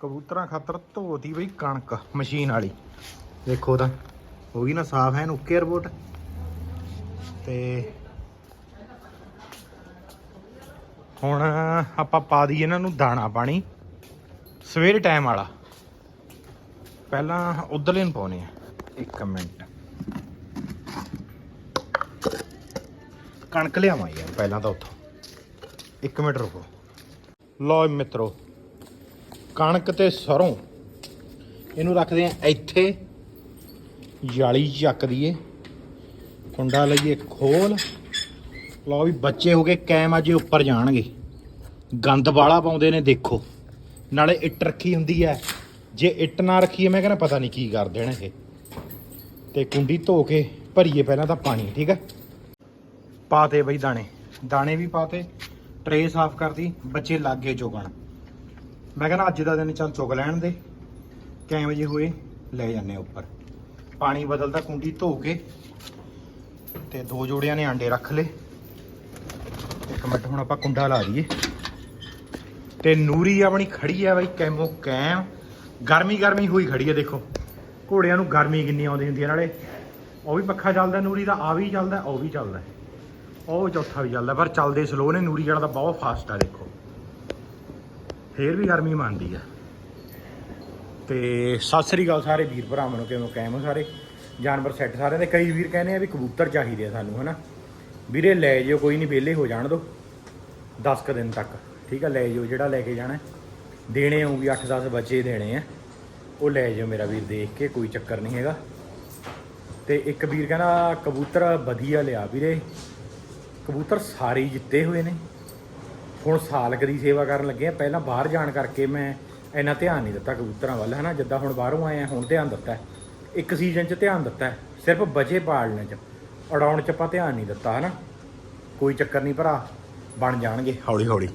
ਕਬੂਤਰਾਂ ਖਾਤਰ ਧੋਤੀ ਬਈ ਕਣਕ ਮਸ਼ੀਨ ਵਾਲੀ। ਦੇਖੋ ਤਾਂ ਹੋ ਗਈ ਨਾ ਸਾਫ਼ ਹੈ ਓਕੇ ਰਿਪੋਰਟ। ਤੇ ਹੁਣ ਆਪਾਂ ਪਾ ਦਈਏ ਇਹਨਾਂ ਨੂੰ ਦਾਣਾ ਪਾਣੀ, ਸਵੇਰ ਟਾਈਮ ਵਾਲਾ। ਪਹਿਲਾਂ ਉਧਰਲੇ ਨੂੰ ਪਾਉਣੇ ਆ ਇੱਕ ਮਿੰਟ। ਕਣਕ ਲਿਆਵਾਂ ਯਾਰ, ਪਹਿਲਾਂ ਤਾਂ ਉੱਥੋਂ। ਇੱਕ ਮਿੰਟ ਰੁਕੋ। ਲਓ ਮਿੱਤਰੋ ਕਣਕ ਤੇ ਸਰੋਂ। ਇਹਨੂੰ ਰੱਖਦੇ ਆ ਇੱਥੇ। ਜਾਲੀ ਚੱਕ ਦਈਏ। ਕੁੰਡਾ ਲਈਏ ਖੋਲ। ਲਓ ਵੀ ਬੱਚੇ ਹੋ ਗਏ, ਕੈਮ ਅਜੇ ਉੱਪਰ ਜਾਣਗੇ। ਗੰਦ ਵਾਲਾ ਪਾਉਂਦੇ ਨੇ, ਦੇਖੋ। ਨਾਲੇ ਇੱਟ ਰੱਖੀ ਹੁੰਦੀ ਹੈ। ਜੇ ਇੱਟ ਨਾ ਰੱਖੀਏ, ਮੈਂ ਕਹਿੰਦਾ ਪਤਾ ਨਹੀਂ ਕੀ ਕਰ ਦੇਣ ਇਹ ਤੇ ਕੁੰਡੀ ਧੋ ਕੇ ਭਰੀਏ ਪਹਿਲਾਂ ਤਾਂ ਪਾਣੀ, ਠੀਕ ਹੈ? ਪਾਤੇ ਬਈ ਦਾਣੇ। ਦਾਣੇ ਵੀ ਪਾਤੇ ਟਰੇ ਸਾਫ਼ ਕਰਦੀ ਬੱਚੇ ਲਾਗੇ ਚੁਗਣ ਮੈਂ ਕਹਿੰਦਾ ਅੱਜ ਦਾ ਦਿਨ ਚੱਲ ਚੁਗ ਲੈਣ ਦੇ। ਕੈ ਵਜੇ ਹੋਏ? ਲੈ ਜਾਂਦੇ ਆ ਉੱਪਰ। ਪਾਣੀ ਬਦਲਦਾ, ਕੁੰਡੀ ਧੋ ਕੇ ਤੇ ਦੋ ਜੋੜਿਆਂ ਨੇ ਆਂਡੇ ਰੱਖ ਲਏ। ਇੱਕ ਮਿੰਟ ਹੁਣ ਆਪਾਂ ਕੁੰਡਾ ਲਾ ਦਈਏ। ਤੇ ਨੂਰੀ ਆਪਣੀ ਖੜੀ ਆ ਬਾਈ, ਕੈਮੋ ਕੈਮ। ਗਰਮੀ ਗਰਮੀ ਹੋਈ ਖੜੀ ਆ, ਦੇਖੋ। ਘੋੜਿਆਂ ਨੂੰ ਗਰਮੀ ਕਿੰਨੀ ਆਉਂਦੀ ਹੁੰਦੀ ਹੈ ਨਾਲੇ। ਉਹ ਵੀ ਪੱਖਾ ਚੱਲਦਾ, ਨੂਰੀ ਦਾ ਆ ਵੀ ਚੱਲਦਾ, ਉਹ ਵੀ ਚੱਲਦਾ। ਉਹ ਚੌਥਾ ਵੀ ਚੱਲਦਾ, ਪਰ ਚੱਲਦੇ ਸਲੋ ਨੇ। ਨੂਰੀ ਵਾਲਾ ਤਾਂ ਬਹੁਤ ਫਾਸਟ ਆ, ਦੇਖੋ। ਫੇਰ ਵੀ ਗਰਮੀ ਮੰਨਦੀ ਆ। ਤੇ ਸਤਿ ਸ੍ਰੀ ਅਕਾਲ ਸਾਰੇ ਵੀਰ ਭਰਾਵਾਂ ਨੂੰ, ਕਿਵੇਂ ਕਾਇਮ ਹੋ ਸਾਰੇ? ਜਾਨਵਰ ਸੈੱਟ ਸਾਰੇ ਦੇ। ਕਈ ਵੀਰ ਕਹਿੰਦੇ ਆ ਵੀ ਕਬੂਤਰ ਚਾਹੀਦੇ ਆ ਸਾਨੂੰ, ਹਨਾ? ਵੀਰੇ, ਲੈ ਜਿਓ, ਕੋਈ ਨਹੀਂ ਵਿਹਲੇ ਹੋ ਜਾਣ ਦੋ। 10 ਕ ਦਿਨ ਤੱਕ, ਠੀਕ ਆ? ਲੈ ਜਿਓ, ਜਿਹੜਾ ਲੈ ਕੇ ਜਾਣਾ ਹੈ। ਦੇਣੇ ਹੋਊਗੀ 8-10 ਬੱਚੇ ਦੇਣੇ ਆ। ਉਹ ਲੈ ਜਿਓ ਮੇਰਾ ਵੀਰ, ਦੇਖ ਕੇ, ਕੋਈ ਚੱਕਰ ਨਹੀਂ ਹੈਗਾ। ਤੇ ਇੱਕ ਵੀਰ ਕਹਿੰਦਾ, ਕਬੂਤਰ ਵਧੀਆ ਲਿਆ ਵੀਰੇ। ਕਬੂਤਰ ਸਾਰੇ ਜਿੱਤੇ ਹੋਏ ਨੇ। ਹੁਣ ਸਾਲਕ ਦੀ ਸੇਵਾ ਕਰਨ ਲੱਗੇ ਆ। ਪਹਿਲਾਂ ਬਾਹਰ ਜਾਣ ਕਰਕੇ ਮੈਂ ਇੰਨਾ ਧਿਆਨ ਨਹੀਂ ਦਿੱਤਾ ਕਬੂਤਰਾਂ ਵੱਲ, ਹਨਾ? ਜਿੱਦਾਂ ਹੁਣ ਬਾਹਰੋਂ ਆਏ ਆ, ਹੁਣ ਧਿਆਨ ਦਿੱਤਾ ਇੱਕ ਸੀਜ਼ਨ 'ਚ ਧਿਆਨ ਦਿੱਤਾ ਸਿਰਫ ਬਚੇ ਪਾਲਣ 'ਚ। ਉਡਾਉਣ 'ਚ ਆਪਾਂ ਧਿਆਨ ਨਹੀਂ ਦਿੱਤਾ, ਹਨਾ? ਕੋਈ ਚੱਕਰ ਨਹੀਂ ਭਰਾ, ਬਣ ਜਾਣਗੇ। ਹੌਲੀ ਹੌਲੀ।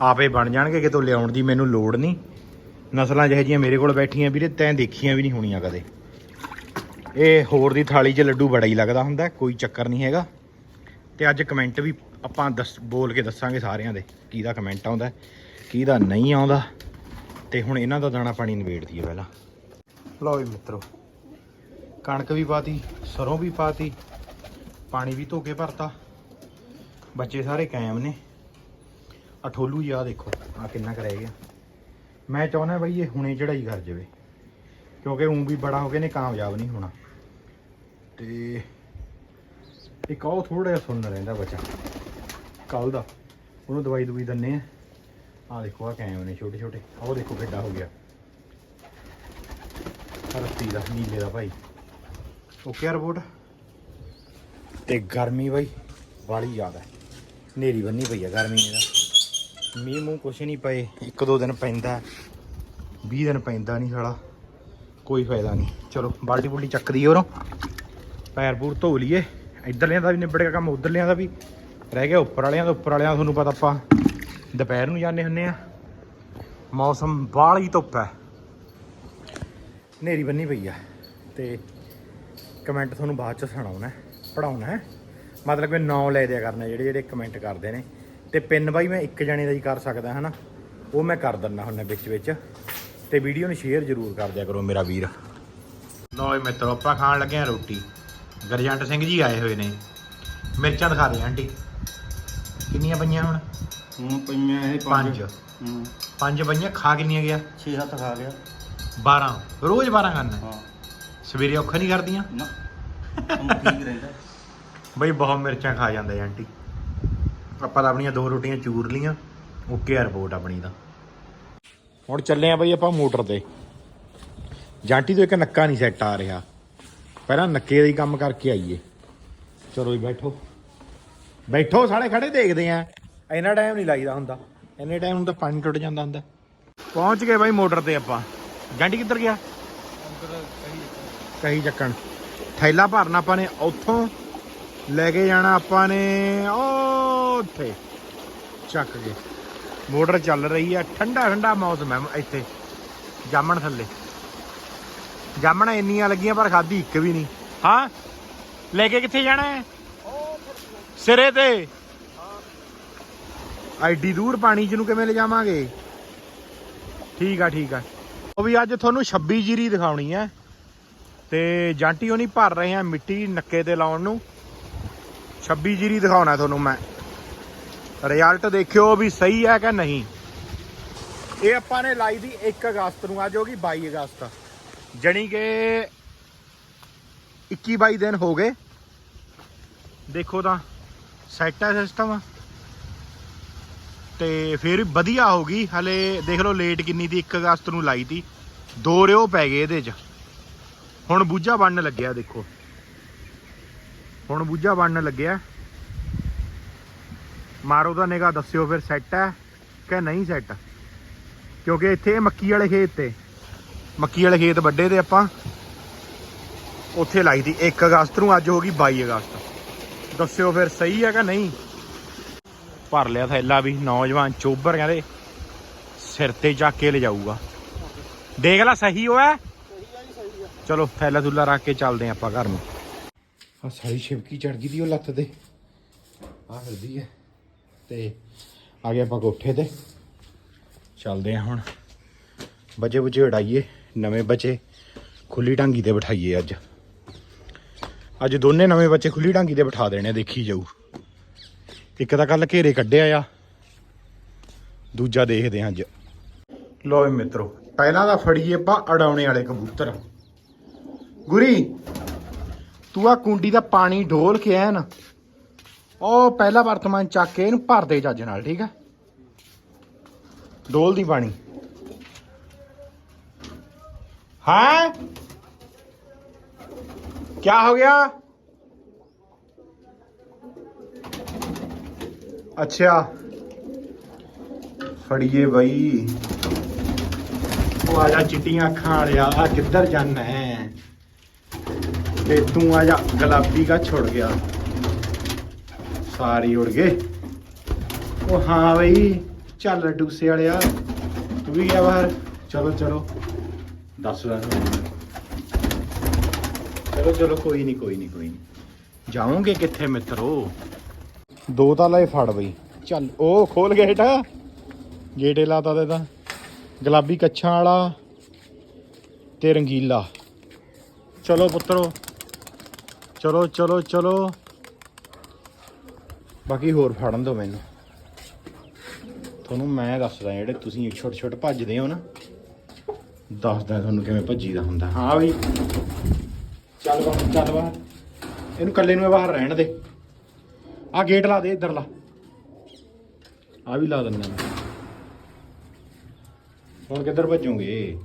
ਆਪੇ ਬਣ ਜਾਣਗੇ, ਕਿਤੋਂ ਲਿਆਉਣ ਦੀ ਮੈਨੂੰ ਲੋੜ ਨਹੀਂ। ਨਸਲਾਂ ਜਿਹੇ ਜੀਆਂ ਮੇਰੇ ਕੋਲ ਬੈਠੀਆਂ ਵੀਰੇ, ਤੈਂ ਦੇਖੀਆਂ ਵੀ ਨਹੀਂ ਹੋਣੀਆਂ ਕਦੇ। ਇਹ ਹੋਰ ਦੀ ਥਾਲੀ 'ਚ ਲੱਡੂ ਬੜਾ ਹੀ ਲੱਗਦਾ ਹੁੰਦਾ, ਕੋਈ ਚੱਕਰ ਨਹੀਂ ਹੈਗਾ। ਤੇ ਅੱਜ ਕਮੈਂਟ ਵੀ ਆਪਾਂ ਦੱਸ ਬੋਲ ਕੇ ਦੱਸਾਂਗੇ ਸਾਰਿਆਂ ਦੇ ਕਿਹਦਾ ਕਮੈਂਟ ਆਉਂਦਾ ਕਿਹਦਾ ਨਹੀਂ ਆਉਂਦਾ ਤੇ ਹੁਣ ਇਹਨਾਂ ਦਾ ਦਾਣਾ ਪਾਣੀ ਨਿਬੇੜ ਦਈਏ ਪਹਿਲਾਂ। ਲਓ ਵੀ ਮਿੱਤਰੋ, ਕਣਕ ਵੀ ਪਾਤੀ, ਸਰੋਂ ਵੀ ਪਾਤੀ, ਪਾਣੀ ਵੀ ਧੋ ਕੇ ਭਰਤਾ। ਬੱਚੇ ਸਾਰੇ ਕਾਇਮ ਨੇ। ਅਠੋਲੂ ਯਾ ਦੇਖੋ ਆ ਕਿੰਨਾ ਕੁ ਰਹਿ ਗਿਆ। ਮੈਂ ਚਾਹੁੰਦਾ ਬਈ ਇਹ ਹੁਣੇ ਚੜਾਈ ਕਰ ਜਾਵੇ, ਕਿਉਂਕਿ ਉਂ ਵੀ ਬੜਾ ਹੋ ਕੇ ਨੇ ਕਾਮਯਾਬ ਨਹੀਂ ਹੋਣਾ। ਤੇ ਇੱਕ ਉਹ ਥੋੜਾ ਜਿਹਾ ਸੁਣਨ ਰਹਿੰਦਾ ਬੱਚਾ। ਕੱਲ ਦਾ। ਉਹਨੂੰ ਦਵਾਈ ਦਵਾਈ ਦਿੰਨੇ ਆ। ਆ ਦੇਖੋ ਆ ਕਾਇਮ ਨੇ ਛੋਟੇ ਛੋਟੇ। ਉਹ ਦੇਖੋ ਕਿੱਡਾ ਹੋ ਗਿਆ। ਰੱਤੀ ਦਾ, ਨੀਲੇ ਦਾ ਭਾਈ। Okay report? ਤੇ ਗਰਮੀ ਬਾਈ ਬਾਲੀ ਜ਼ਿਆਦਾ। ਹੈ ਨੇਰੀ ਬੰਨੀ ਪਈ ਆ ਗਰਮੀ ਨੇ ਦਾ ਮੀਂਹ ਮੂੰਹ ਕੁਛ ਨਹੀਂ ਪਏ। ਇੱਕ ਦੋ ਦਿਨ ਪੈਂਦਾ। 20 ਦਿਨ ਪੈਂਦਾ ਨਹੀਂ ਸਾਲਾ। ਕੋਈ ਫਾਇਦਾ ਨਹੀਂ। ਚਲੋ, ਬਾਲਟੀ ਬੁਲਟੀ ਚੱਕ ਦਈਏ ਉਰੋਂ। ਪੈਰ ਪੂਰ ਧੋ ਲਈਏ। ਇੱਧਰਲਿਆਂ ਦਾ ਵੀ ਨਿਬੜ ਗਿਆ ਕੰਮ ਉੱਧਰਲਿਆਂ ਦਾ ਵੀ। ਰਹਿ ਗਿਆ ਉੱਪਰ ਵਾਲਿਆਂ ਦਾ ਉੱਪਰ ਵਾਲਿਆਂ ਤੁਹਾਨੂੰ ਪਤਾ ਆਪਾਂ ਦੁਪਹਿਰ ਨੂੰ ਜਾਂਦੇ ਹੁੰਨੇ ਆ ਮੌਸਮ ਬਾਹਲੀ ਧੁੱਪ ਹੈ। ਹਨੇਰੀ ਬੰਨੀ ਪਈ ਆ ਤੇ ਕਮੈਂਟ ਤੁਹਾਨੂੰ ਬਾਅਦ ਚ ਸੁਣਾਉਣਾ ਪੜਾਉਣਾ ਹੈ। ਮਤਲਬ ਕਿ ਨੌ ਲੈ ਦਿਆ ਕਰਨਾ, ਜਿਹੜੇ ਜਿਹੜੇ ਕਮੈਂਟ ਕਰਦੇ ਨੇ। ਤੇ ਪਿੰਨ ਬਾਈ ਮੈਂ ਇੱਕ ਜਣੇ ਦਾ ਹੀ ਕਰ ਸਕਦਾ, ਹਨਾ? ਉਹ ਮੈਂ ਕਰ ਦਿੰਦਾ ਹੁੰਦਾ ਵਿੱਚ ਵਿੱਚ। ਤੇ ਵੀਡੀਓ ਨੂੰ ਸ਼ੇਅਰ ਜ਼ਰੂਰ ਕਰ ਦਿਆ ਕਰੋ ਮੇਰਾ ਵੀਰ। ਲਓ ਜੀ ਮਿੱਤਰੋ, ਆਪਾਂ ਖਾਣ ਲੱਗੇ ਆ ਰੋਟੀ। ਗਰਜੰਟ ਸਿੰਘ ਜੀ ਆਏ ਹੋਏ ਨੇ। ਮਿਰਚਾਂ ਦਿਖਾ ਦੇ ਆਂਟੀ। ਕਿੰਨੀਆਂ ਪਈਆਂ ਹੁਣ? ਹੁਣ ਪਈਆਂ ਇਹ ਪੰਜ। ਹੂੰ। ਪੰਜ ਪਈਆਂ ਖਾ ਕਿੰਨੀਆਂ ਗਿਆ? 6-7 ਖਾ ਗਿਆ। 12 ਰੋਜ਼ 12 ਖਾਣਾ ਹਾਂ। ਸਵੇਰੇ ਔਖਾ ਨਹੀਂ ਕਰਦੀਆਂ? ਨਾ। ਹੁਣ ਠੀਕ ਰਹਿੰਦਾ। ਬਈ ਬਹੁਤ ਮਿਰਚਾਂ ਖਾ ਜਾਂਦਾ ਆਂਟੀ। ਆਪਾਂ ਤਾਂ ਆਪਣੀਆਂ ਦੋ ਰੋਟੀਆਂ ਚੂਰ ਲੀਆਂ ਓਕੇ ਆ ਰਿਪੋਰਟ ਆਪਣੀ ਦਾ ਹੁਣ ਚੱਲੇ ਆ ਬਈ ਆਪਾਂ ਮੋਟਰ ਤੇ। ਜਾਂਟੀ ਤੋਂ ਇੱਕ ਨੱਕਾ ਨਹੀਂ ਸੈੱਟ ਆ ਰਿਹਾ। ਪਹਿਲਾਂ ਨੱਕੇ ਦਾ ਹੀ ਕੰਮ ਕਰਕੇ ਆਈਏ। ਚਲੋ ਜੀ ਬੈਠੋ। ਬੈਠੋ ਸਾਰੇ ਖੜੇ ਦੇਖਦੇ ਆ। ਇੰਨਾ ਟਾਈਮ ਨਹੀਂ ਲਾਈਦਾ ਹੁੰਦਾ। ਇੰਨੇ ਟਾਈਮ ਨੂੰ ਤਾਂ ਪਾਣੀ ਟੁੱਟ ਜਾਂਦਾ ਹੁੰਦਾ। ਪਹੁੰਚ ਗਏ ਬਾਈ ਮੋਟਰ ਤੇ ਆਪਾਂ। ਜਾਂਟੀ ਕਿੱਧਰ ਗਿਆ? ਕਹੀ ਚੱਕਣ। ਥੈਲਾ ਭਰਨਾ ਆਪਾਂ ਨੇ। ਉੱਥੋਂ ਲੈ ਕੇ ਜਾਣਾ ਆਪਾਂ ਨੇ ਉੱਥੇ। ਚੱਕ ਕੇ। ਮੋਟਰ ਚੱਲ ਰਹੀ ਆ। ਠੰਡਾ ਠੰਡਾ ਮੌਸਮ ਹੈ ਇੱਥੇ। ਜਾਮਣ ਥੱਲੇ। ਜਾਮਣਾ ਇੰਨੀਆਂ ਲੱਗੀਆਂ ਪਰ ਖਾਦੀ ਇੱਕ ਵੀ ਨਹੀਂ। ਹਾਂ? ਲੈ ਕੇ ਕਿੱਥੇ ਜਾਣਾ ਹੈ? ਸਿਰੇ ਤੇ। ਐਡੀ ਦੂਰ ਪਾਣੀ ਚ ਨੂੰ ਕਿਵੇਂ ਲਿਜਾਵਾਂਗੇ? ਠੀਕ ਆ ਠੀਕ ਆ। ਉਹ ਵੀ ਅੱਜ ਤੁਹਾਨੂੰ 26 ਜੀਰੀ ਦਿਖਾਉਣੀ ਹੈ ਤੇ ਜਾਂਟੀ ਉਹ ਨਹੀਂ ਭਰ ਰਹੇ ਆ ਮਿੱਟੀ ਨੱਕੇ ਤੇ ਲਾਉਣ ਨੂੰ। 26 ਜੀਰੀ ਦਿਖਾਉਣਾ ਤੁਹਾਨੂੰ ਮੈਂ। ਰਿਜ਼ਲਟ ਦੇਖਿਓ ਵੀ ਸਹੀ ਹੈ ਕਿ ਨਹੀਂ। ਇਹ ਆਪਾਂ ਨੇ ਲਾਈ ਦੀ 1 ਅਗਸਤ ਨੂੰ, ਅੱਜ ਹੋ ਗਈ 22 ਅਗਸਤ। ਜਣੀ ਕਿ 21 22 ਦਿਨ ਹੋ ਗਏ। ਦੇਖੋ ਤਾਂ। ਸੈੱਟ ਹੈ ਸਿਸਟਮ ਤੇ ਫਿਰ ਵਧੀਆ ਹੋ ਗਈ ਹਲੇ ਦੇਖ ਲਓ ਲੇਟ ਕਿੰਨੀ ਦੀ 1 ਅਗਸਤ ਨੂੰ ਲਾਈ ਤੀ। ਦੋ ਰਿਓ ਪੈ ਗਏ ਇਹਦੇ 'ਚ। ਹੁਣ ਬੂਝਾ ਬਣਨ ਲੱਗਿਆ, ਦੇਖੋ। ਹੁਣ ਬੂਝਾ ਬਣਨ ਲੱਗਿਆ। ਮਾਰੋ ਦਾ ਨਿਗਾ ਦੱਸਿਓ ਫਿਰ ਸੈੱਟ ਹੈ ਕਿ ਨਹੀਂ ਸੈੱਟ ਕਿਉਂਕਿ ਇੱਥੇ ਮੱਕੀ ਵਾਲੇ ਖੇਤ ਤੇ। ਮੱਕੀ ਵਾਲੇ ਖੇਤ ਵੱਡੇ ਤੇ ਆਪਾਂ। ਉੱਥੇ ਲਾਈ ਤੀ। 1 ਅਗਸਤ ਨੂੰ ਅੱਜ ਹੋ ਗਈ 22 ਅਗਸਤ। ਦੱਸਿਓ ਫਿਰ ਸਹੀ ਹੈ ਕਿ ਨਹੀਂ? ਭਰ ਲਿਆ ਥੈਲਾ ਵੀ, ਨੌਜਵਾਨ ਚੋਬਰ ਕਹਿੰਦੇ, ਸਿਰ ਤੇ ਚੱਕ ਕੇ ਲੈ ਜਾਊਗਾ। ਦੇਖ ਲੈ ਸਹੀ ਹੋਇਆ? ਚਲੋ, ਥੈਲਾ ਥੁੱਲਾ ਰੱਖ ਕੇ ਚੱਲਦੇ ਆਂ ਆਪਾਂ ਘਰ ਨੂੰ। ਆ ਸਾਰੀ ਛਿਪਕੀ ਚੜ ਗਈ ਦੀ ਉਹ ਲੱਤ ਤੇ। ਆ ਫਿਰਦੀ ਹੈ। ਤੇ ਆ ਗਏ ਆਪਾਂ ਕੋਠੇ ਤੇ। ਚੱਲਦੇ ਆਂ ਹੁਣ। ਬਚੇ ਬੁਝੇ ਉਡਾਈਏ। ਨਵੇਂ ਬਚੇ ਖੁੱਲੀ ਢਾਂਗੀ ਤੇ ਬਿਠਾਈਏ ਅੱਜ। ਅੱਜ ਦੋਨੇ ਨਵੇਂ ਬੱਚੇ ਖੁੱਲੀ ਢਾਂਗੀ ਤੇ ਬਿਠਾ ਦੇਣੇ, ਦੇਖੀ ਜਾਊ। ਇੱਕ ਤਾਂ ਕੱਲ ਘੇਰੇ ਕੱਢਿਆ ਆ, ਦੂਜਾ ਦੇਖਦੇ ਹਾਂ ਅੱਜ। ਲੋ ਮਿੱਤਰੋ, ਪਹਿਲਾਂ ਤਾਂ ਫੜੀਏ ਆਪਾਂ ਅਡਾਉਣੇ ਵਾਲੇ ਕਬੂਤਰ। ਗੁਰੀ, ਤੂੰ ਆ ਕੁੰਡੀ ਦਾ ਪਾਣੀ ਢੋਲ ਕੇ ਐਨ, ਉਹ ਪਹਿਲਾ ਵਰਤਮਾਨ ਚੱਕ ਕੇ ਇਹਨੂੰ ਭਰ ਦੇ ਚੱਜ ਨਾਲ, ਠੀਕ ਹੈ ਡੋਲ ਦੀ ਪਾਣੀ। ਹਾਂ? ਕੀ ਹੋ ਗਿਆ ਅੱਛਾ ਫੜੀਏ ਬਈ ਉਹ ਆ ਜਾ ਚਿੱਟੀਆਂ ਅੱਖਾਂ ਵਾਲਿਆ ਆ ਕਿੱਧਰ ਜਾਣਾ ਹੈ ਤੇ ਤੂੰ ਆ ਜਾ ਗੁਲਾਬੀ ਕਾ ਛੁੜ ਗਿਆ ਸਾਰੀ ਉੜ ਗਏ ਉਹ ਹਾਂ ਬਈ ਚੱਲ ਡੂਸੇ ਵਾਲਿਆ ਤੂੰ ਵੀ ਗਿਆ ਬਾਹਰ ਚਲੋ ਚਲੋ ਕੋਈ ਨਹੀਂ ਕੋਈ ਨਹੀਂ ਕੋਈ ਨਹੀਂ ਜਾਓਗੇ ਕਿੱਥੇ ਮਿੱਤਰੋ? ਦੋ ਤਾਂ ਲਏ ਫੜ ਬਈ। ਚੱਲ। ਉਹ ਖੋਲ ਗੇਟ। ਗੇਟੇ ਲਾਤਾ ਦੇ ਤਾਂ। ਗੁਲਾਬੀ ਕੱਛਾਂ ਵਾਲਾ ਤੇ ਰੰਗੀਲਾ। ਚਲੋ ਪੁੱਤਰੋ। ਚਲੋ ਚਲੋ ਚਲੋ। ਬਾਕੀ ਹੋਰ ਫੜਨ ਦਿਓ ਮੈਨੂੰ। ਤੁਹਾਨੂੰ ਮੈਂ ਦੱਸਦਾ ਜਿਹੜੇ ਤੁਸੀਂ ਛੋਟੇ ਛੋਟੇ ਭੱਜਦੇ ਹੋ ਨਾ। ਦੱਸਦਾ ਤੁਹਾਨੂੰ ਕਿਵੇਂ ਭੱਜੀਦਾ ਹੁੰਦਾ। ਹਾਂ ਬਈ। ਚੱਲ ਬਾਹਰ ਚੱਲ ਬਾਹਰ ਇਹਨੂੰ ਇਕੱਲੇ ਨੂੰ ਇਹ ਬਾਹਰ ਰਹਿਣ ਦੇ। ਆ ਗੇਟ ਲਾ ਦੇ, ਇੱਧਰ ਲਾ। ਆ ਵੀ ਲਾ ਦਿੰਦਾ ਮੈਂ। ਹੁਣ ਕਿੱਧਰ ਭੱਜੋਗੇ?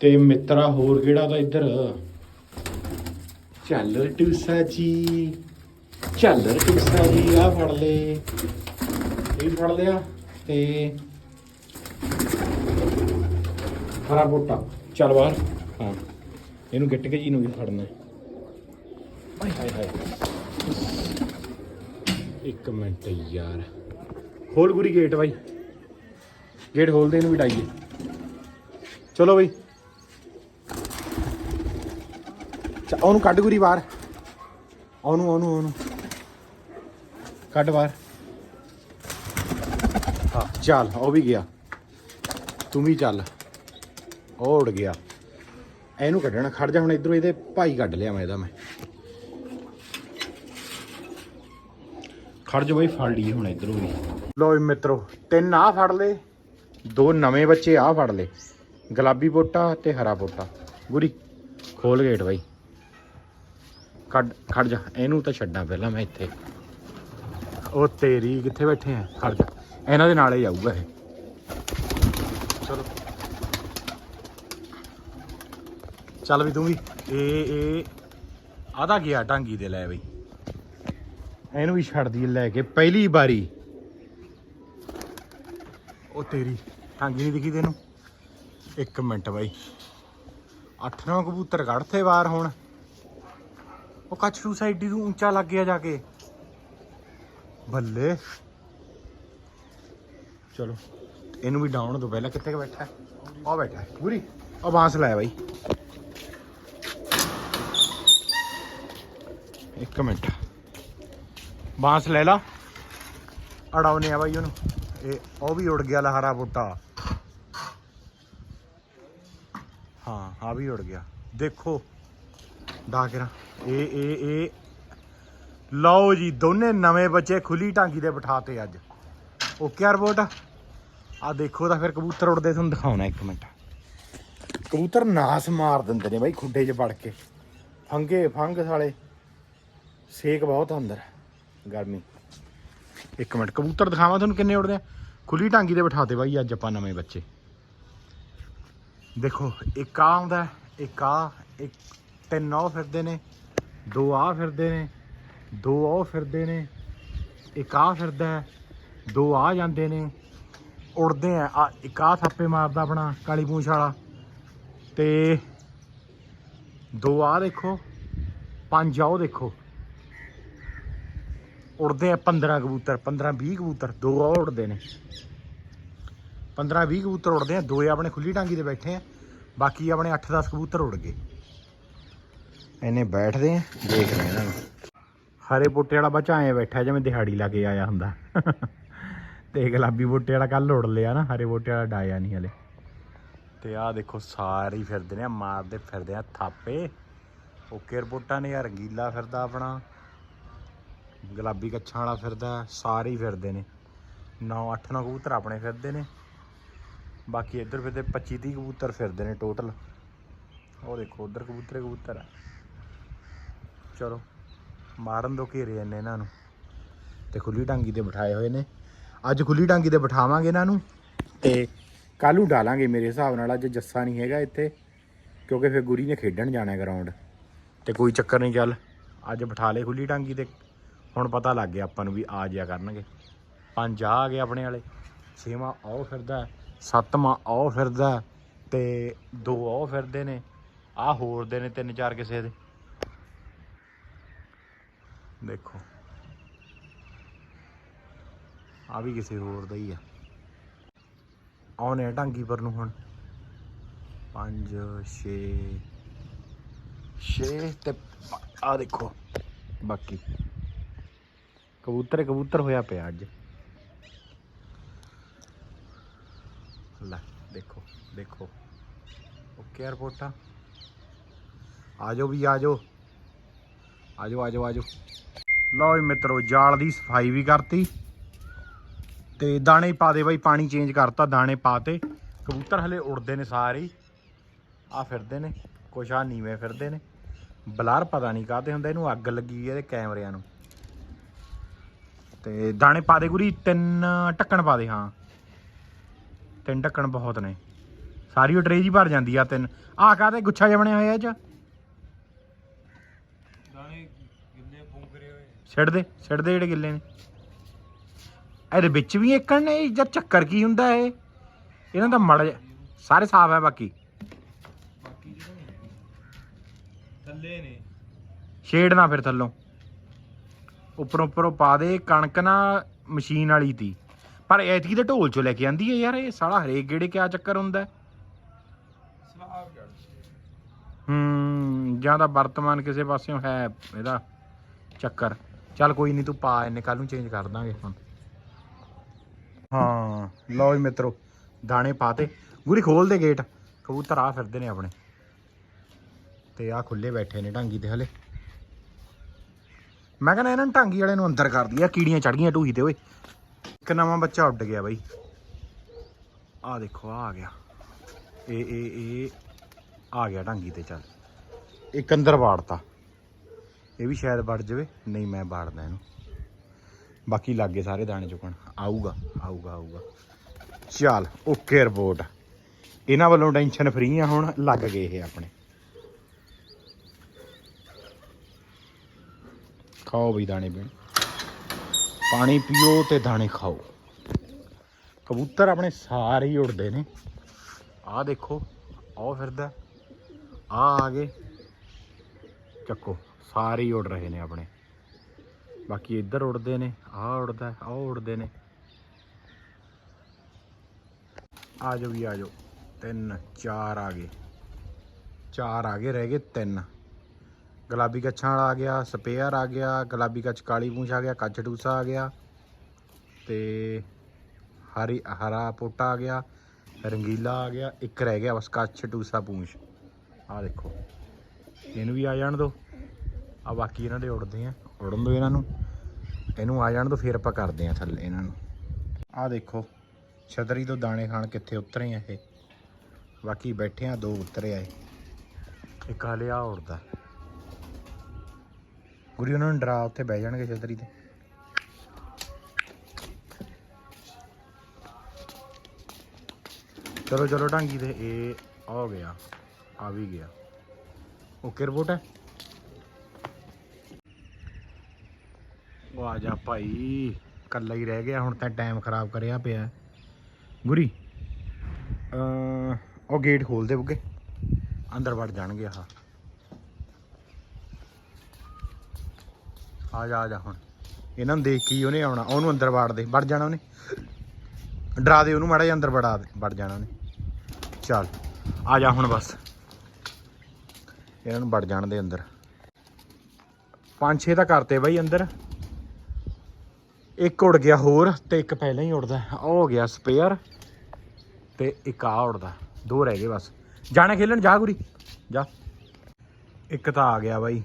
ਤੇ ਮਿੱਤਰਾ ਹੋਰ ਕਿਹੜਾ ਤਾਂ ਇੱਧਰ? ਚੱਲ ਟੂਸਾ ਜੀ, ਚੱਲ ਟੂਸਾ ਜੀ ਆ ਫੜ ਲੈ। ਇਹ ਫੜ ਲਿਆ ਤੇ ਹਰਾ ਬੋਟਾ ਚੱਲ ਬਾਹਰ। ਹਾਂ। ਇਹਨੂੰ ਗਿੱਟ ਕੇ ਜੀ ਨੂੰ ਵੀ ਫੜਨਾ ਹੈ। ਹਾਏ ਹਾਏ ਹਾਏ। ਇੱਕ ਮਿੰਟ ਯਾਰ। ਖੋਲ ਗੁਰੀ ਗੇਟ ਬਾਈ। ਗੇਟ ਖੋਲ ਦੇ ਇਹਨੂੰ ਵੀ ਡਾਈਏ। ਚਲੋ ਬਈ। ਚਾ ਉਹਨੂੰ ਕੱਢ ਗੁਰੀ ਬਾਹਰ। ਉਹਨੂੰ ਉਹਨੂੰ ਉਹਨੂੰ। ਕੱਢ ਬਾਹਰ। ਹਾਂ ਚੱਲ ਉਹ ਵੀ ਗਿਆ। ਤੂੰ ਵੀ ਚੱਲ। ਉਹ ਉੜ ਗਿਆ। ਇਹਨੂੰ ਕੱਢਣਾ, ਖੜ ਜਾ ਹੁਣ ਇਧਰੋਂ ਇਹਦੇ ਭਾਈ ਕੱਢ ਲਿਆ ਮੈਂ ਇਹਦਾ ਮੈਂ। ਖੜ ਜਾ ਬਈ, ਫੜ ਲਈਏ ਹੁਣ ਇਧਰੋਂ ਵੀ। ਲੋ ਮਿੱਤਰੋ, ਤਿੰਨ ਆ ਫੜ ਲੇ ਦੋ ਨਵੇਂ ਬੱਚੇ ਆ ਫੜ ਲੇ ਗੁਲਾਬੀ ਪੋਟਾ ਤੇ ਹਰਾ ਪੋਟਾ। ਗੁਰੀ ਖੋਲ ਗੇਟ ਬਾਈ। ਕੱਢ, ਖੜ ਜਾ, ਇਹਨੂੰ ਤਾਂ ਛੱਡਾਂ ਪਹਿਲਾਂ ਮੈਂ ਇੱਥੇ। ਉਹ ਤੇਰੀ ਕਿੱਥੇ ਬੈਠੇ ਆ? ਖੜ ਜਾ, ਇਹਨਾਂ ਦੇ ਨਾਲ ਹੀ ਜਾਊਗਾ ਇਹ। ਚਲੋ। ਚੱਲ ਵੀ ਤੂੰ ਵੀ। ਇਹ ਇਹ ਆਦਾ ਗਿਆ ਢਾਂਗੀ ਦੇ ਲੈ ਬਈ। ਇਹਨੂੰ ਵੀ ਛੱਡਦੀ ਲੈ ਕੇ। ਪਹਿਲੀ ਵਾਰੀ। ਉਹ ਤੇਰੀ ਟਾਂਗੀ ਨਹੀਂ ਦਿਖੀ ਤੈਨੂੰ। ਇੱਕ ਮਿੰਟ ਬਾਈ। ਅੱਠ ਨੌ ਕਬੂਤਰ ਕੱਢਤੇ ਬਾਹਰ ਹੁਣ। ਉਹ ਕੱਚ ਸੁਸਾਇਟੀ ਨੂੰ ਉੱਚਾ ਲੱਗ ਗਿਆ ਜਾ ਕੇ। ਬੱਲੇ। ਚਲੋ। ਇਹਨੂੰ ਵੀ ਡਾਊਨ ਤੋਂ ਪਹਿਲਾਂ ਕਿੱਥੇ ਕੁ ਬੈਠਾ? ਹੈ? ਬੈਠਾ। ਪੂਰੀ। ਉਹ ਬਾਂਸ ਲੈ ਬਾਈ। ਇੱਕ ਮਿੰਟ। ਬਾਂਸ ਲੈ ਲਾ। ਅੜਾਉਨੇ ਆ ਬਾਈ ਉਹਨੂੰ। ਇਹ ਉਹ ਵੀ ਉੜ ਗਿਆ ਲਹਾਰਾ ਬੂਟਾ। ਹਾਂ ਆ ਵੀ ਉੜ ਗਿਆ। ਦੇਖੋ। ਡਾਕਰਾ ਇਹ ਇਹ ਇਹ। ਲਓ ਜੀ, ਦੋਨੇ ਨਵੇਂ ਬੱਚੇ ਖੁੱਲੀ ਟਾਂਗੀ ਤੇ ਬਿਠਾਤੇ ਅੱਜ। ਓਕੇ ਆ ਰਿਪੋਰਟ? ਆ ਦੇਖੋ ਤਾਂ ਫਿਰ ਕਬੂਤਰ ਉੜਦੇ ਤੁਹਾਨੂੰ ਦਿਖਾਉਣਾ ਇੱਕ ਮਿੰਟ। ਕਬੂਤਰ ਨਾਸ ਮਾਰ ਦਿੰਦੇ ਨੇ ਬਾਈ ਖੁੱਡੇ 'ਚ ਵੜ ਕੇ। ਫੰਗੇ, ਫੰਗ ਸਾਲੇ। ਸੇਕ ਬਹੁਤ ਆ ਅੰਦਰ, ਗਰਮੀ। ਇੱਕ ਮਿੰਟ, ਕਬੂਤਰ ਦਿਖਾਵਾਂ ਤੁਹਾਨੂੰ ਕਿੰਨੇ ਉੜਦੇ ਆ। ਖੁੱਲੀ ਟਾਂਗੀ ਤੇ ਬਿਠਾਤੇ ਬਾਈ, ਅੱਜ ਆਪਾਂ ਨਵੇਂ ਬੱਚੇ। ਦੇਖੋ, ਇੱਕ ਆ ਆਉਂਦਾ, ਇੱਕ ਆ, ਇੱਕ, ਤਿੰਨ ਉਹ ਫਿਰਦੇ ਨੇ, ਦੋ ਆ ਫਿਰਦੇ ਨੇ, ਦੋ ਉਹ ਫਿਰਦੇ ਨੇ, ਇੱਕ ਆ ਫਿਰਦਾ ਦੋ ਆ ਜਾਂਦੇ ਨੇ। ਉੜਦੇ ਆ ਆ ਇੱਕ ਆ ਥੱਪੇ ਮਾਰਦਾ ਆਪਣਾ ਕਾਲੀ ਪੂੰਛ ਵਾਲਾ ਤੇ ਦੋ ਆ ਦੇਖੋ, ਪੰਜ ਆ ਉਹ ਦੇਖੋ। ਉੜਦੇ ਆ 15 ਕਬੂਤਰ 15 20 ਕਬੂਤਰ, ਦੋ ਆ ਉੜਦੇ ਨੇ। 15 20 ਕਬੂਤਰ ਉੜਦੇ ਆ ਦੋਏ ਆਪਣੇ ਖੁੱਲੀ ਟਾਂਗੀ ਤੇ ਬੈਠੇ ਆ, ਬਾਕੀ ਆਪਣੇ 8 10 ਕਬੂਤਰ ਉੜ ਗਏ। ਇਹਨੇ ਬੈਠਦੇ ਆ ਦੇਖ ਰਹੇ ਇਹਨਾਂ ਨੂੰ। ਹਰੇ ਬੂਟੇ ਵਾਲਾ ਬੱਚਾ ਐ ਬੈਠਾ ਜਿਵੇਂ ਦਿਹਾੜੀ ਲਾ ਕੇ ਆਇਆ ਹੁੰਦਾ। ਤੇ ਗੁਲਾਬੀ ਬੂਟੇ ਵਾਲਾ ਕੱਲ ਉੜ ਲਿਆ ਨਾ, ਹਰੇ ਬੂਟੇ ਵਾਲਾ ਡਾਇਆ ਨਹੀਂ ਹਲੇ। ਤੇ ਆਹ ਦੇਖੋ ਸਾਰੇ ਫਿਰਦੇ ਨੇ ਮਾਰਦੇ ਫਿਰਦੇ ਆ ਥਾਪੇ। ਓਕੇ ਰਿਪੋਰਟਾਂ ਨੇ ਯਾਰ ਰੰਗੀਲਾ ਫਿਰਦਾ ਆਪਣਾ। ਗੁਲਾਬੀ ਕੱਛਾਂ ਵਾਲਾ ਫਿਰਦਾ, ਸਾਰੇ ਹੀ ਫਿਰਦੇ ਨੇ। 9 8 9 ਕਬੂਤਰ ਆਪਣੇ ਫਿਰਦੇ ਨੇ। ਬਾਕੀ ਇੱਧਰ ਫਿਰਦੇ 25 30 ਕਬੂਤਰ ਫਿਰਦੇ ਨੇ ਟੋਟਲ ਉਹ ਦੇਖੋ, ਉਧਰ ਕਬੂਤਰੇ ਕਬੂਤਰ ਆ। ਚਲੋ, ਮਾਰਨ ਦੋ ਘੇਰੇ ਜਾਂਦੇ ਇਹਨਾਂ ਨੂੰ। ਤੇ ਖੁੱਲੀ ਟਾਂਗੀ ਤੇ ਬਿਠਾਏ ਹੋਏ ਨੇ। ਅੱਜ ਖੁੱਲੀ ਟਾਂਗੀ ਤੇ ਬਿਠਾਵਾਂਗੇ ਇਹਨਾਂ ਨੂੰ। ਤੇ ਕੱਲੂ ਡਾਲਾਂਗੇ ਮੇਰੇ ਹਿਸਾਬ ਨਾਲ, ਅੱਜ ਜੱਸਾ ਨਹੀਂ ਹੈਗਾ ਇੱਥੇ। ਕਿਉਂਕਿ ਫਿਰ ਗੁਰੀ ਨੇ ਖੇਡਣ ਜਾਣਾ ਗਰਾਊਂਡ ਤੇ ਕੋਈ ਚੱਕਰ ਨਹੀਂ, ਚੱਲ। ਅੱਜ ਬਿਠਾ ਲਏ ਖੁੱਲੀ ਟਾਂਗੀ ਤੇ। ਹੁਣ ਪਤਾ ਲੱਗ ਗਿਆ ਆਪਾਂ ਨੂੰ ਵੀ ਆ ਜਿਆ ਕਰਨਗੇ। ਪੰਜ ਆ ਗਏ ਆਪਣੇ ਵਾਲੇ, ਛੇਵਾਂ ਆਹ ਫਿਰਦਾ, ਸੱਤਵਾਂ ਆਹ ਫਿਰਦਾ ਤੇ ਦੋ ਆਹ ਫਿਰਦੇ ਨੇ, ਆਹ ਹੋਰ ਦੇ ਨੇ ਤਿੰਨ ਚਾਰ ਕਿਸੇ ਦੇ। ਦੇਖੋ। ਆ ਵੀ ਕਿਸੇ ਹੋਰ ਦਾ ਹੀ ਆ। ਆਉਣੇ ਆ ਢਾਂਗੀ ਪਰ ਨੂੰ ਹੁਣ। 5 6 6 ਤੇ ਆ ਦੇਖੋ। ਬਾਕੀ ਕਬੂਤਰ ਕਬੂਤਰ ਹੋਇਆ ਪਿਆ ਅੱਜ। ਲੈ, ਦੇਖੋ ਦੇਖੋ। ਓਕੇ 에어ਪੋਰਟਾ ਆਜੋ ਵੀ ਆਜੋ। ਆਜੋ ਆਜੋ ਆਜੋ। ਲਓ ਜੀ ਮਿੱਤਰੋ, ਜਾਲ ਦੀ ਸਫ਼ਾਈ ਵੀ ਕਰਤੀ। ਤੇ ਦਾਣੇ ਪਾ ਦੇ ਬਾਈ, ਪਾਣੀ ਚੇਂਜ ਕਰਤਾ, ਦਾਣੇ ਪਾਤੇ ਕਬੂਤਰ ਹਲੇ ਉੜਦੇ ਨੇ ਸਾਰੇ ਹੀ। ਆ ਫਿਰਦੇ ਨੇ, ਕੁਛ ਆ ਨੀਵੇਂ ਫਿਰਦੇ ਨੇ। ਬਲਾਰ ਪਤਾ ਨਹੀਂ ਕਾਹਦੇ ਹੁੰਦਾ, ਇਹਨੂੰ ਅੱਗ ਲੱਗੀ ਇਹਦੇ ਕੈਮਰਿਆਂ ਨੂੰ। ਤੇ ਦਾਣੇ ਪਾ ਦੇ ਗੁਰੀ ਤਿੰਨ ਢੱਕਣ ਪਾ ਦੇ ਹਾਂ। ਤਿੰਨ ਢੱਕਣ ਬਹੁਤ ਨੇ। ਸਾਰੀ ਉਹ ਟਰੇ ਜੀ ਭਰ ਜਾਂਦੀ ਆ ਤਿੰਨ। ਆਹ ਕਾਹਦੇ ਗੁੱਛਾ ਜਿਹਾ ਬਣਿਆ ਹੋਇਆ ਇਹ ਚ? ਦਾਣੇ ਗਿੱਲੇ ਪੁੰਗਰੇ ਹੋਏ। ਛੱਡ ਦੇ ਛੱਡ ਦੇ ਜਿਹੜੇ ਗਿੱਲੇ ਨੇ। ਇਹਦੇ ਵਿੱਚ ਵੀ ਇੱਕਣ ਨੇ ਜਾਂ ਚੱਕਰ ਕੀ ਹੁੰਦਾ ਇਹ? ਇਹਨਾਂ ਦਾ ਮੜ ਸਾਰੇ ਸਾਫ਼ ਹੈ ਬਾਕੀ। ਬਾਕੀ ਜਿਹੜੇ ਥੱਲੇ ਨੇ। ਛੇੜ ਨਾ ਫਿਰ ਥੱਲੋਂ। ਉੱਪਰੋਂ ਉੱਪਰੋਂ ਪਾ ਦੇ ਕਣਕ ਨਾ ਮਸ਼ੀਨ ਵਾਲੀ ਤੀ। ਪਰ ਐਤਕੀ ਤੇ ਢੋਲ ਚੋਂ ਲੈ ਕੇ ਆਂਦੀ ਹੈ ਯਾਰ ਇਹ ਸਾਲਾ ਹਰੇਕ ਗੇੜੇ ਕਿਆ ਚੱਕਰ ਹੁੰਦਾ ਹੈ? ਹੂੰ, ਜਾਂ ਤਾਂ ਵਰਤਮਾਨ ਕਿਸੇ ਪਾਸਿਓਂ ਹੈ ਇਹਦਾ ਚੱਕਰ। ਚੱਲ ਕੋਈ ਨਹੀਂ ਤੂੰ ਪਾ ਇਹਨੇ ਕੱਲ ਨੂੰ ਚੇਂਜ ਕਰ ਦਾਂਗੇ ਹੁਣ। ਹਾਂ, ਲਓ ਜੀ ਮਿੱਤਰੋ, ਦਾਣੇ ਪਾਤੇ। ਗੁਰੀ ਖੋਲ ਦੇ ਗੇਟ। ਕਬੂਤਰ ਆ ਫਿਰਦੇ ਨੇ ਆਪਣੇ। ਤੇ ਆ ਖੁੱਲੇ ਬੈਠੇ ਨੇ ਢਾਂਗੀ ਤੇ ਹਲੇ। ਮੈਂ ਕਹਿੰਦਾ ਇਹਨਾਂ ਨੂੰ ਢਾਂਗੀ ਵਾਲੇ ਨੂੰ ਅੰਦਰ ਕਰ ਦਿਆ ਕੀੜੀਆਂ ਚੜ ਗਈਆਂ ਢੂਹੀ ਤੇ, ਓਏ। ਇੱਕ ਨਵਾਂ ਬੱਚਾ ਉੱਡ ਗਿਆ ਬਾਈ। ਆ ਦੇਖੋ ਆ ਆ ਗਿਆ। ਇਹ ਇਹ ਇਹ ਆ ਗਿਆ ਢਾਂਗੀ ਤੇ, ਚੱਲ। ਇੱਕ ਅੰਦਰ ਵਾੜਤਾ। ਇਹ ਵੀ ਸ਼ਾਇਦ ਵੜ ਜਾਵੇ, ਨਹੀਂ ਮੈਂ ਵਾੜਦਾ ਇਹਨੂੰ। ਬਾਕੀ ਲੱਗੇ ਸਾਰੇ ਦਾਣੇ ਚੁੱਕਣ। ਆਊਗਾ ਆਊਗਾ ਆਊਗਾ। ਚੱਲ, ਓਕੇ ਰਿਪੋਰਟ। ਇਹਨਾਂ ਵੱਲੋਂ ਟੈਨਸ਼ਨ ਫਰੀ ਆ ਹੁਣ, ਲੱਗ ਗਏ ਇਹ ਆਪਣੇ। ਖਾਓ ਬਈ ਦਾਣੇ ਪੀਣ ਪਾਣੀ ਪੀਓ ਤੇ ਦਾਣੇ ਖਾਓ ਕਬੂਤਰ ਆਪਣੇ ਸਾਰੇ ਹੀ ਉੱਡਦੇ ਨੇ ਆਹ ਦੇਖੋ ਆਹ ਫਿਰਦਾ ਆ ਆ ਗਏ ਚੱਕੋ ਸਾਰੇ ਹੀ ਉੱਡ ਰਹੇ ਨੇ ਆਪਣੇ ਬਾਕੀ ਇੱਧਰ ਉੱਡਦੇ ਨੇ ਆਹ ਉੱਡਦਾ ਆਹ ਉੱਡਦੇ ਨੇ ਆ ਜਾਓ ਵੀ ਆ ਜਾਓ ਤਿੰਨ ਚਾਰ ਆ ਗਏ ਚਾਰ ਆ ਗਏ ਰਹਿ ਗਏ ਤਿੰਨ ਗੁਲਾਬੀ ਕੱਛਾਂ ਵਾਲਾ ਆ ਗਿਆ, ਸਪੇਅਰ ਆ ਗਿਆ, ਗੁਲਾਬੀ ਕੱਛ ਕਾਲੀ ਪੂੰਛ ਆ ਗਿਆ ਕੱਛ ਟੂਸਾ ਆ ਗਿਆ ਤੇ ਹਰੀ, ਹਰਾ ਪੋਟਾ ਆ ਗਿਆ, ਰੰਗੀਲਾ ਆ ਗਿਆ, ਇੱਕ ਰਹਿ ਗਿਆ ਬਸ ਕੱਛ ਟੂਸਾ ਪੂੰਛ। ਆ ਦੇਖੋ, ਇਹਨੂੰ ਵੀ ਆ ਜਾਣ ਦਿਓ ਆ ਬਾਕੀ ਇਹਨਾਂ ਦੇ ਉੜਦੇ ਆ, ਉੜਨ ਦਿਓ ਇਹਨਾਂ ਨੂੰ। ਇਹਨੂੰ ਆ ਜਾਣ ਦਿਓ ਫਿਰ ਆਪਾਂ ਕਰਦੇ ਆ ਥੱਲੇ ਇਹਨਾਂ ਨੂੰ। ਆ ਦੇਖੋ, ਛਤਰੀ ਤੋਂ ਦਾਣੇ ਖਾਣ ਕਿੱਥੇ ਉਤਰੇ ਆ ਇਹ। ਬਾਕੀ ਬੈਠੇ ਆ, ਦੋ ਉਤਰੇ ਆ ਇਹ। ਇੱਕ ਹਾਲੇ ਆ ਉੜਦਾ। ਗੁਰੀ ਉਹਨਾਂ ਨੂੰ ਡਰਾ ਉੱਥੇ ਬਹਿ ਜਾਣਗੇ ਛਤਰੀ ਤੇ। ਚਲੋ ਚਲੋ ਢਾਂਗੀ ਤੇ ਇਹ ਆ ਗਿਆ, ਆ ਵੀ ਗਿਆ। ਓਕੇ ਰਿਪੋਰਟ ਹੈ? ਉਹ ਆ ਜਾ ਭਾਈ ਕੱਲਾ ਹੀ ਰਹਿ ਗਿਆ, ਹੁਣ ਤਾਂ ਟਾਈਮ ਖਰਾਬ ਕਰਿਆ ਪਿਆ। ਗੁਰੀ ਉਹ ਗੇਟ ਖੋਲ ਦੇ ਬੁੱਗੇ, ਅੰਦਰ ਵੜ ਜਾਣਗੇ ਆਹ। ਆ ਜਾ ਆ ਜਾ ਹੁਣ। ਇਹਨਾਂ ਨੂੰ ਦੇਖ ਕੇ ਉਹਨੇ ਆਉਣਾ। ਉਹਨੂੰ ਅੰਦਰ ਵਾੜ ਦੇ। ਵੜ ਜਾਣਾ ਉਹਨੇ। ਡਰਾ ਦੇ ਉਹਨੂੰ, ਮਾੜਾ ਜਿਹਾ ਅੰਦਰ ਵੜਾ ਦੇ। ਵੜ ਜਾਣਾ ਉਹਨੇ। ਚੱਲ, ਆ ਜਾ ਹੁਣ ਬਸ। ਇਹਨਾਂ ਨੂੰ ਵੜ ਜਾਣ ਦੇ ਅੰਦਰ। ਪੰਜ ਛੇ ਤਾਂ ਕਰਤੇ ਬਾਈ ਅੰਦਰ। ਇੱਕ ਉੜ ਗਿਆ ਹੋਰ ਤੇ ਇੱਕ ਪਹਿਲਾਂ ਹੀ ਉੜਦਾ। ਉਹ ਹੋ ਗਿਆ ਸਪੇਅਰ ਤੇ ਇੱਕ ਆ ਉੜਦਾ। ਦੋ ਰਹਿ ਗਏ ਬਸ। ਜਾਣਾ ਖੇਲਣ, ਜਾ ਗੁਰੀ। ਜਾ। ਇੱਕ ਤਾਂ ਆ ਗਿਆ ਬਾਈ।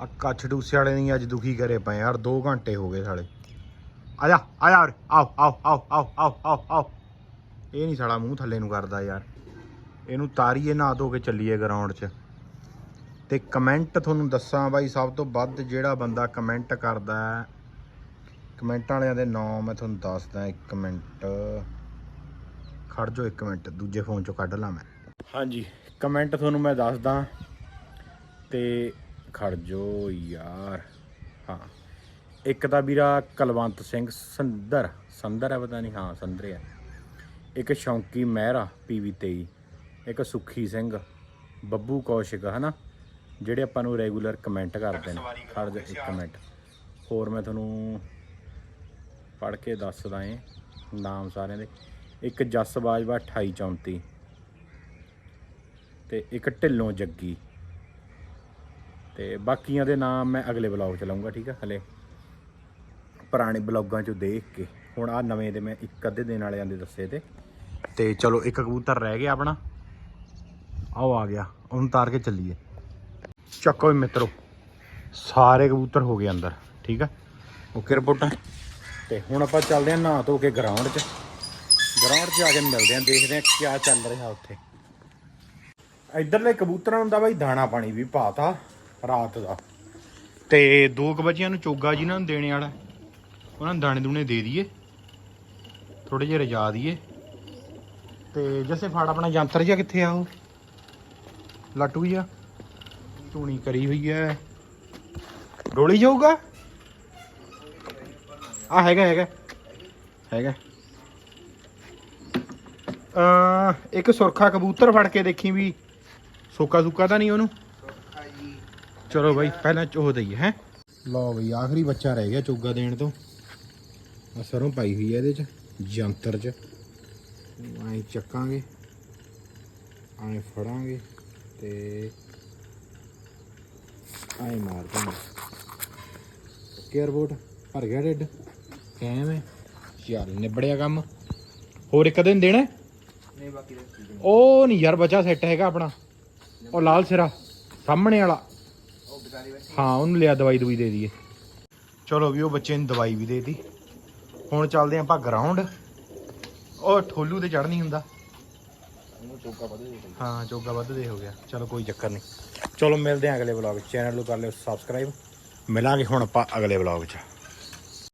ਆ ਕੱਛ ਡੂਸੇ ਵਾਲੇ ਨਹੀਂ ਅੱਜ ਦੁਖੀ ਕਰੇ ਪਏ ਯਾਰ 2 ਘੰਟੇ ਹੋ ਗਏ ਸਾਲੇ। ਆ ਜਾ ਆ ਜਾ ਉਰੇ, ਆਓ ਆਓ ਆਓ ਆਓ ਆਓ ਆਓ ਇਹ ਨਹੀਂ ਸਾਲਾ ਮੂੰਹ ਥੱਲੇ ਨੂੰ ਕਰਦਾ ਯਾਰ। ਇਹਨੂੰ ਤਾਰੀਏ ਨਾ ਧੋ ਕੇ ਚੱਲੀਏ ਗਰਾਊਂਡ 'ਚ। ਤੇ ਕਮੈਂਟ ਤੁਹਾਨੂੰ ਦੱਸਾਂ ਬਾਈ ਸਭ ਤੋਂ ਵੱਧ ਜਿਹੜਾ ਬੰਦਾ ਕਮੈਂਟ ਕਰਦਾ ਹੈ ਕਮੈਂਟਾਂ ਵਾਲਿਆਂ ਦੇ ਨਾਮ ਮੈਂ ਤੁਹਾਨੂੰ ਦੱਸਦਾ ਇੱਕ ਮਿੰਟ। ਖੜ ਜਾਓ ਇੱਕ ਮਿੰਟ ਦੂਜੇ ਫੋਨ 'ਚੋਂ ਕੱਢ ਲਾਂ ਮੈਂ। ਹਾਂਜੀ ਕਮੈਂਟ ਤੁਹਾਨੂੰ ਮੈਂ ਦੱਸਦਾ। ਤੇ ਖੜ ਜਾਓ ਯਾਰ। ਹਾਂ। ਇੱਕ ਤਾਂ ਵੀਰਾ ਕਲਵੰਤ ਸਿੰਘ ਸੰਦਰ ਸੰਦਰ ਹੈ ਪਤਾ ਨਹੀਂ ਹਾਂ ਸੰਦਰ ਹੈ। ਇੱਕ ਸ਼ੌਂਕੀ ਮਹਿਰਾ ਪੀਵੀ 23 ਇੱਕ ਸੁਖੀ ਸਿੰਘ ਬੱਬੂ ਕੌਸ਼ਿਕ ਹਨਾ? ਜਿਹੜੇ ਆਪਾਂ ਨੂੰ ਰੈਗੂਲਰ ਕਮੈਂਟ ਕਰਦੇ ਨੇ। ਖੜ ਜਾ ਇੱਕ ਮਿੰਟ। ਹੋਰ ਮੈਂ ਤੁਹਾਨੂੰ ਪੜ੍ਹ ਕੇ ਦੱਸਦਾ ਏ ਨਾਮ ਸਾਰਿਆਂ ਦੇ। ਇੱਕ ਜਸ ਬਾਜਵਾ 2834 ਤੇ ਇੱਕ ਢਿੱਲੋਂ ਜੱਗੀ। ਤੇ ਬਾਕੀਆਂ ਦੇ ਨਾਮ ਮੈਂ ਅਗਲੇ ਬਲੌਗ ਚ ਲਾਉਂਗਾ, ਠੀਕ ਆ? ਹਲੇ ਪੁਰਾਣੇ ਬਲੌਗਾਂ ਚੋਂ ਦੇਖ ਕੇ। ਹੁਣ ਆ ਨਵੇਂ ਦੇ ਮੈਂ ਇੱਕ ਅੱਧੇ ਦਿਨ ਵਾਲਿਆਂ ਦੇ ਦੱਸੇ ਤੇ। ਤੇ ਚਲੋ, ਇੱਕ ਕਬੂਤਰ ਰਹਿ ਗਿਆ ਆਪਣਾ। ਆਓ ਆ ਗਿਆ, ਉਹਨੂੰ ਤਾਰ ਕੇ ਚੱਲੀਏ। ਚੱਕੋ ਵੀ ਮਿੱਤਰੋ, ਸਾਰੇ ਕਬੂਤਰ ਹੋ ਗਏ ਅੰਦਰ, ਠੀਕ ਆ? ਓਕੇ ਰਿਪੋਰਟਾਂ। ਤੇ ਹੁਣ ਆਪਾਂ ਚੱਲਦੇ ਹਾਂ ਨਹਾ ਧੋ ਕੇ ਗਰਾਊਂਡ 'ਚ। ਗਰਾਊਂਡ 'ਚ ਆ ਕੇ ਮਿਲਦੇ ਹਾਂ, ਦੇਖਦੇ ਹਾਂ ਕੀ ਚੱਲ ਰਿਹਾ ਉੱਥੇ। ਇਧਰਲੇ ਕਬੂਤਰਾਂ ਨੂੰ ਤਾਂ ਬਾਈ ਦਾਣਾ ਪਾਣੀ ਵੀ ਪਾਤਾ। ਰਾਤ ਦਾ। ਤੇ 2 ਵਜਿਆਂ ਨੂੰ ਚੋਗਾ ਜੀ ਨੂੰ ਦੇਣੇ ਵਾਲਾ। ਉਹਨਾਂ ਨੂੰ ਦਾਣੇ ਦੂਣੇ ਦੇ ਦਈਏ। ਥੋੜੇ ਜਿਹੇ ਰਜਾ ਦਈਏ। ਤੇ ਜੈਸੇ ਫੜ ਆਪਣਾ ਯੰਤਰ ਜਿਹਾ ਕਿੱਥੇ ਆ ਉਹ? ਲਾਟੂ ਜਿਹਾ। ਧੂਣੀ ਕਰੀ ਹੋਈ ਹੈ। ਡੋਲੀ ਜਾਊਗਾ? ਆ ਹੈਗਾ ਹੈਗਾ। ਹੈਗਾ। ਅ ਇੱਕ ਸੁਰਖਾ ਕਬੂਤਰ ਫੜ ਕੇ ਦੇਖੀ ਵੀ ਸੋਕਾ ਸੁੱਕਾ ਤਾਂ ਨਹੀਂ ਉਹਨੂੰ? ਚਲੋ ਬਾਈ ਪਹਿਲਾਂ ਚੋਹ ਦਈਏ ਹੈ? ਲਓ ਬਈ ਆਖਰੀ ਬੱਚਾ ਰਹਿ ਗਿਆ ਚੋਗਾ ਦੇਣ ਤੋਂ। ਆ ਸਰੋਂ ਪਾਈ ਹੋਈ ਹੈ ਇਹਦੇ ਚ ਜੰਤਰ ਚ। ਐਂ ਚੱਕਾਂਗੇ ਐਂ ਫੜਾਂਗੇ ਤੇ ਐਂ ਮਾਰ ਦਾਂਗੇ ਕੇਅਰ ਬੋਟ ਭਰ ਗਿਆ ਡੱਡ ਕਿਵੇਂ? ਚੱਲ ਨਿਬੜਿਆ ਕੰਮ। ਹੋਰ ਇੱਕ ਦਿਨ ਦੇਣਾ? ਨਹੀਂ ਬਾਕੀ ਹੈ ਉਹ ਨਹੀਂ ਯਾਰ ਬੱਚਾ ਸੈੱਟ ਹੈਗਾ ਆਪਣਾ। ਉਹ ਲਾਲ ਸਿਰਾ ਸਾਹਮਣੇ ਵਾਲਾ। ਹਾਂ, ਉਹਨੂੰ ਲਿਆ, ਦਵਾਈ ਦਵਾਈ ਦੇ ਦਈਏ। ਚਲੋ ਵੀ ਉਹ ਬੱਚੇ ਨੂੰ ਦਵਾਈ ਵੀ ਦੇ ਦਿੱਤੀ। ਹੁਣ ਚੱਲਦੇ ਆਂ ਆਪਾਂ ਗਰਾਊਂਡ ਉਹ ਠੋਲੂ ਤੇ ਚੜ੍ਹਨੀ ਹੁੰਦਾ। ਹਾਂ, ਚੋਗਾ ਵੱਧ ਦੇ ਹੋ ਗਿਆ। ਚਲੋ, ਕੋਈ ਚੱਕਰ ਨਹੀਂ। ਚਲੋ, ਮਿਲਦੇ ਆਂ ਅਗਲੇ ਵਲੌਗ ਚੈਨਲ ਨੂੰ ਕਰ ਲਿਓ ਸਬਸਕ੍ਰਾਈਬ ਮਿਲਾਂਗੇ ਹੁਣ ਆਪਾਂ ਅਗਲੇ ਵਲੌਗ 'ਚ।